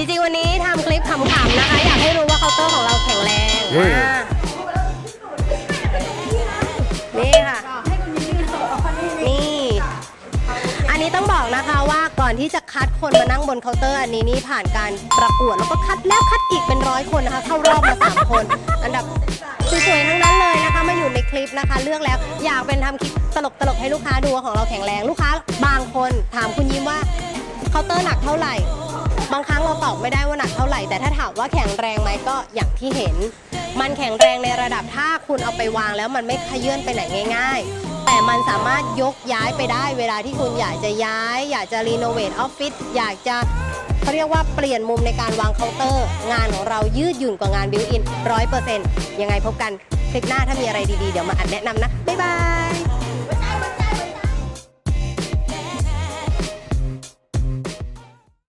จริงๆ วันนี้ทำคลิปขำๆนะคะ อยากให้รู้ว่าเคาน์เตอร์ของเราแข็งแรงนี่อ่านี่ค่ะ นี่ อันนี้ต้องบอกนะคะว่าก่อนที่จะคัดคนมานั่งบนเคาน์เตอร์ อันนี้นี่ผ่านการประกวดแล้วก็คัดแล้วคัดอีกเป็นร้อยคนนะคะเข้ารอบมาสามคน อันดับสวยๆทั้งนั้นเลยนะคะมาอยู่ในคลิปนะคะ เลือกแล้วอยากเป็นทำคลิปตลกๆให้ลูกค้าดูว่าของเราแข็งแรงลูกค้า บางคนถามคุณยิ้มว่าเคาน์เตอร์หนักเท่าไหร่ บางครั้งเราตอบไม่ได้ว่าหนักเท่าไหร่ แต่ถ้าถามว่าแข็งแรงไหมก็อย่างที่เห็น มันแข็งแรงในระดับถ้าคุณเอาไปวางแล้วมันไม่ขยื่นไปไหนง่าย ๆ แต่มันสามารถยกย้ายไปได้เวลาที่คุณอยากจะย้าย อยากจะรีโนเวทออฟฟิศอยากจะเขาเรียกว่าเปลี่ยนมุมในการวางเคาน์เตอร์ งานของเรายืดหยุ่นกว่างานบิวอินร้อยเปอร์เซ็นต์ยังไงพบกันคลิปหน้าถ้ามีอะไรดีๆ เดี๋ยวมาอัดแนะนำนะ บ๊ายบาย